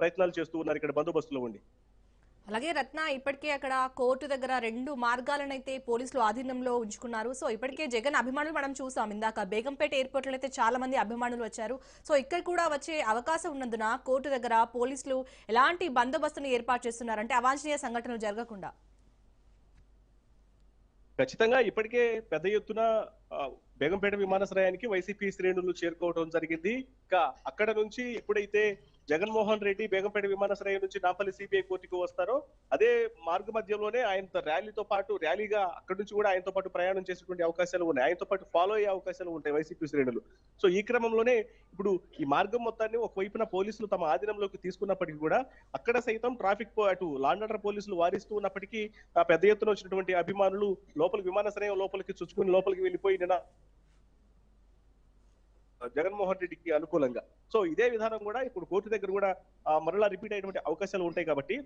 ప్రయత్నాలు చేస్తూ ఉన్నారు ఇక్కడ బందోబస్తులో ఉండి. అలాగే రత్న ఇప్పటికే అక్కడ కోర్టు దగ్గర రెండు మార్గాలనైతే పోలీసులు ఆధీనంలో ఉంచుకున్నారు. సో ఇప్పటికే జగన్ అభిమానులు మనం చూసాం. ఇందాక బేగంపేట ఎయిర్పోర్ట్లో అయితే చాలా మంది అభిమానులు వచ్చారు. సో ఇక్కడ కూడా వచ్చే అవకాశం ఉన్నందున కోర్టు దగ్గర పోలీసులు ఎలాంటి బందోబస్తును ఏర్పాటు చేస్తున్నారంటే అవాంఛనీయ సంఘటనలు జరగకుండా. ఖచ్చితంగా ఇప్పటికే పెద్ద ఎత్తున బేగంపేట విమానాశ్రయానికి వైసీపీ శ్రేణులు చేరుకోవడం జరిగింది. ఇంకా అక్కడ నుంచి ఎప్పుడైతే జగన్మోహన్ రెడ్డి బేగంపేట విమానాశ్రయం నుంచి నాపల్లి సిబిఐ కోర్టుకు వస్తారో అదే మార్గ మధ్యలోనే ఆయన ర్యాలీతో పాటు ర్యాలీగా అక్కడ నుంచి కూడా ఆయనతో పాటు ప్రయాణం చేసేటువంటి అవకాశాలు ఉన్నాయి. ఆయనతో పాటు ఫాలో అయ్యే అవకాశాలు ఉంటాయి వైసీపీ శ్రేణులు. సో ఈ క్రమంలోనే ఇప్పుడు ఈ మార్గం మొత్తాన్ని ఒకవైపున పోలీసులు తమ ఆధీనంలోకి తీసుకున్నప్పటికీ కూడా అక్కడ సైతం ట్రాఫిక్ పో- అటు లాండర్ పోలీసులు వారిస్తూ ఉన్నప్పటికీ పెద్ద ఎత్తున వచ్చినటువంటి అభిమానులు లోపలికి విమానాశ్రయం లోపలికి చుచ్చుకుని లోపలికి వెళ్ళిపోయి నిన్న జగన్మోహన్ రెడ్డికి అనుకూలంగా. సో ఇదే విధానం కూడా ఇప్పుడు కోర్టు దగ్గర కూడా మరలా రిపీట్ అయ్యేటువంటి అవకాశాలు ఉంటాయి కాబట్టి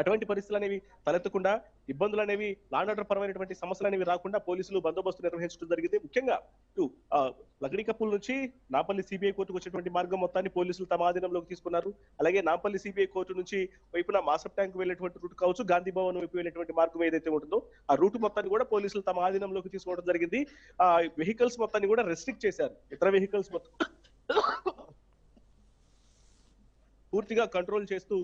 అటువంటి పరిస్థితులు అనేవి తలెత్తకుండా ఇబ్బందులు అనేవి లాండ్ ఆర్డర్ పరమైనటువంటి సమస్యలు అనేవి రాకుండా పోలీసులు బందోబస్తు నిర్వహించడం జరిగింది. ముఖ్యంగా ఇటు నుంచి నాపల్లి సిబిఐ కోర్టుకు వచ్చేటువంటి మార్గం మొత్తాన్ని పోలీసులు తమ ఆధీనంలోకి తీసుకున్నారు. అలాగే నాపల్లి సిబిఐ కోర్టు నుంచి వైపున మాసప్ ట్యాంక్ వెళ్ళేటువంటి రూట్ కావచ్చు గాంధీ భవన్ వైపు వెళ్ళేటువంటి మార్గం ఏదైతే ఉంటుందో ఆ రూట్ మొత్తాన్ని కూడా పోలీసులు తమ ఆధీనంలోకి తీసుకోవడం జరిగింది. ఆ వెహికల్స్ మొత్తాన్ని కూడా రెస్ట్రిక్ట్ చేశారు. ఇతర వెహికల్స్ మొత్తం పూర్తిగా కంట్రోల్ చేస్తూ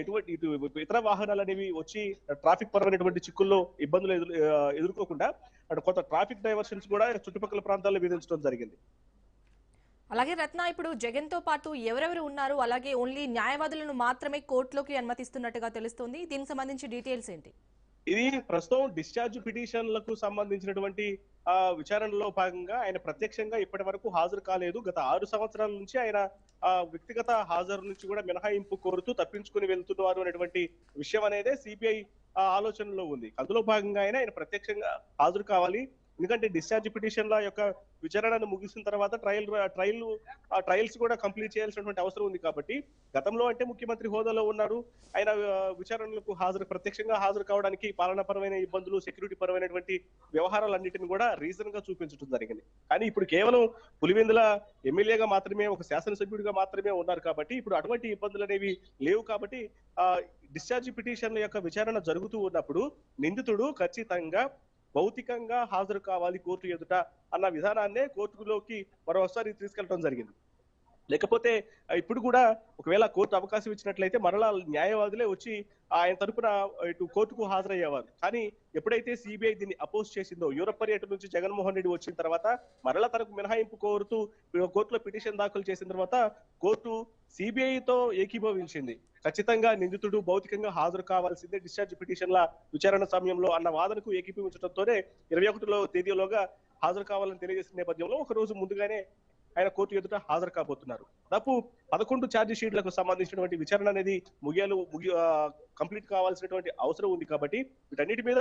ఎటువంటి ఇటు ఇతర వాహనాలు అనేవి వచ్చి ట్రాఫిక్ పరమైనటువంటి చిక్కుల్లో ఇబ్బందులు ఎదురు ఎదుర్కోకుండా అటు కొంత ట్రాఫిక్ డైవర్షన్స్ కూడా చుట్టుపక్కల ప్రాంతాల్లో విధించడం జరిగింది. అలాగే రత్న ఇప్పుడు జగన్తో పాటు ఎవరెవరు ఉన్నారు? అలాగే ఓన్లీ న్యాయవాదులను మాత్రమే కోర్టులోకి అనుమతిస్తున్నట్టుగా తెలుస్తుంది. దీనికి సంబంధించి డీటెయిల్స్ ఏంటి? ఇది ప్రస్తుతం డిశ్చార్జ్ పిటిషన్లకు సంబంధించినటువంటి విచారణలో భాగంగా ఆయన ప్రత్యక్షంగా ఇప్పటి వరకు హాజరు కాలేదు. గత ఆరు సంవత్సరాల నుంచి ఆయన వ్యక్తిగత హాజరు నుంచి కూడా మినహాయింపు కోరుతూ తప్పించుకుని వెళ్తున్నారు అనేటువంటి విషయం అనేది సిబిఐ ఆలోచనలో ఉంది. అందులో భాగంగా ఆయన ఆయన ప్రత్యక్షంగా హాజరు కావాలి. ఎందుకంటే డిశ్చార్జ్ పిటిషన్ల యొక్క విచారణను ముగిసిన తర్వాత ట్రయల్ ట్రయల్ ఆ ట్రయల్స్ కూడా కంప్లీట్ చేయాల్సినటువంటి అవసరం ఉంది కాబట్టి గతంలో అంటే ముఖ్యమంత్రి హోదాలో ఉన్నారు. ఆయన విచారణలకు హాజరు ప్రత్యక్షంగా హాజరు కావడానికి పాలనాపరమైన ఇబ్బందులు సెక్యూరిటీ పరమైనటువంటి వ్యవహారాలన్నింటిని కూడా రీజన్గా చూపించడం జరిగింది. కానీ ఇప్పుడు కేవలం పులివెందుల ఎమ్మెల్యేగా మాత్రమే ఒక శాసనసభ్యుడిగా మాత్రమే ఉన్నారు కాబట్టి ఇప్పుడు అటువంటి ఇబ్బందులు అనేవి లేవు కాబట్టి ఆ డిశ్చార్జ్ పిటిషన్ల యొక్క విచారణ జరుగుతూ ఉన్నప్పుడు నిందితుడు ఖచ్చితంగా భౌతికంగా హాజరు కావాలి కోర్టు ఎదుట అన్న విధానాన్నే కోర్టులోకి మరోసారి తీసుకెళ్ళడం జరిగింది. లేకపోతే ఇప్పుడు కూడా ఒకవేళ కోర్టు అవకాశం ఇచ్చినట్లయితే మరలా న్యాయవాదులే వచ్చి ఆయన తరపున ఇటు కోర్టుకు హాజరయ్యేవారు. కానీ ఎప్పుడైతే సిబిఐ దీన్ని అపోజ్ చేసిందో యూరప్ పర్యటన నుంచి జగన్మోహన్ రెడ్డి వచ్చిన తర్వాత మరలా తనకు మినహాయింపు కోరుతూ కోర్టులో పిటిషన్ దాఖలు చేసిన తర్వాత కోర్టు సిబిఐతో ఏకీభవించింది. ఖచ్చితంగా నిందితుడు భౌతికంగా హాజరు కావాల్సిందే డిశ్చార్జ్ పిటిషన్ల విచారణ సమయంలో అన్న వాదనకు ఏకీభవించడంతోనే ఇరవై ఒకటిలో తేదీలోగా హాజరు కావాలని తెలియజేసిన నేపథ్యంలో ఒక రోజు ముందుగానే ఆయన కోర్టు ఎదుట హాజరు కాబోతున్నారు. దాదాపు పదకొండు ఛార్జ్ షీట్లకు సంబంధించినటువంటి విచారణ అనేది ముగియాలు ముగి కంప్లీట్ కావాల్సినటువంటి అవసరం ఉంది కాబట్టి వీటన్నిటి మీద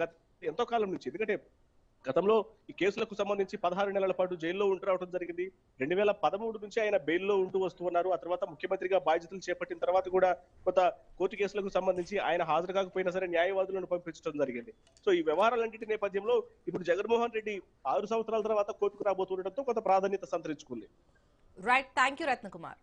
గత ఎంతో కాలం నుంచి ఎందుకంటే గతంలో ఈ కేసులకు సంబంధించి పదహారు నెలల పాటు జైల్లో ఉంటూ రావడం జరిగింది. రెండు వేల పదమూడు నుంచి ఆయన బెయిల్లో ఉంటూ వస్తూ ఉన్నారు. ఆ తర్వాత ముఖ్యమంత్రిగా బాధ్యతలు చేపట్టిన తర్వాత కూడా కొంత కోర్టు కేసులకు సంబంధించి ఆయన హాజరు కాకపోయినా సరే న్యాయవాదులను పంపించడం జరిగింది. సో ఈ వ్యవహారాలన్నింటి నేపథ్యంలో ఇప్పుడు జగన్మోహన్ రెడ్డి ఆరు సంవత్సరాల తర్వాత కోర్టుకు రాబోతుండటంతో కొంత ప్రాధాన్యత సంతరించుకుంది. Right thank you Ratnakumar